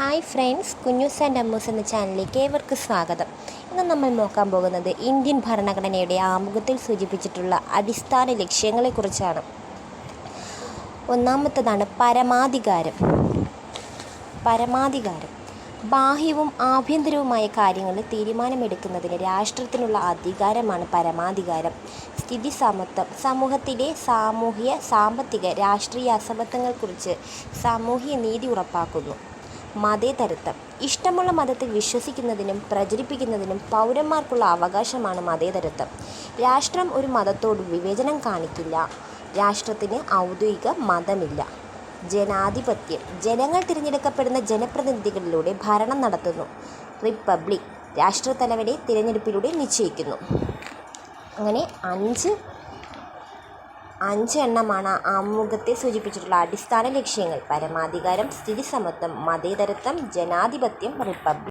Hi friends Kunjoos and Ammoos എന്ന ചാനലിലേക്ക് ഏവർക്ക് സ്വാഗതം. ഇന്ന് നമ്മൾ നോക്കാൻ പോകുന്നത് ഇന്ത്യൻ ഭരണഘടനയുടെ ആമുഖത്തിൽ സൂചിപ്പിച്ചിട്ടുള്ള അടിസ്ഥാന ലക്ഷ്യങ്ങളെക്കുറിച്ചാണ്. ഒന്നാമത്തതാണ് പരമാധികാരം. പരമാധികാരം. ബാഹ്യവും ആഭ്യന്തരവുമായ കാര്യങ്ങളിൽ തീരുമാനമെടുക്കുന്നതിന് രാഷ്ട്രത്തിനുള്ള അധികാരമാണ് പരമാധികാരം. സ്ഥിതി സമത്വം. സമൂഹത്തിലെ സാമൂഹ്യ സാമ്പത്തിക രാഷ്ട്രീയ അസമത്വങ്ങളെക്കുറിച്ച് സാമൂഹ്യ നീതി ഉറപ്പാക്കുന്നു. മതേതരത്വം. ഇഷ്ടമുള്ള മതത്തിൽ വിശ്വസിക്കുന്നതിനും പ്രചരിപ്പിക്കുന്നതിനും പൗരന്മാർക്കുള്ള അവകാശമാണ് മതേതരത്വം. രാഷ്ട്രം ഒരു മതത്തോട് വിവേചനം കാണിക്കില്ല. രാഷ്ട്രത്തിന് ഔദ്യോഗിക മതമില്ല. ജനാധിപത്യം. ജനങ്ങൾ തിരഞ്ഞെടുക്കപ്പെടുന്ന ജനപ്രതിനിധികളിലൂടെ ഭരണം നടത്തുന്നു. റിപ്പബ്ലിക് രാഷ്ട്രത്തലവനെ തിരഞ്ഞെടുപ്പിലൂടെ നിശ്ചയിക്കുന്നു. അങ്ങനെ അഞ്ച് അഞ്ച് എണ്ണമാണ് ആമുഖത്തെ സൂചിപ്പിച്ചിട്ടുള്ള അടിസ്ഥാന ലക്ഷ്യങ്ങൾ. പരമാധികാരം സ്ഥിതി സമത്വം മതേതരത്വം ജനാധിപത്യം റിപ്പബ്ലിക്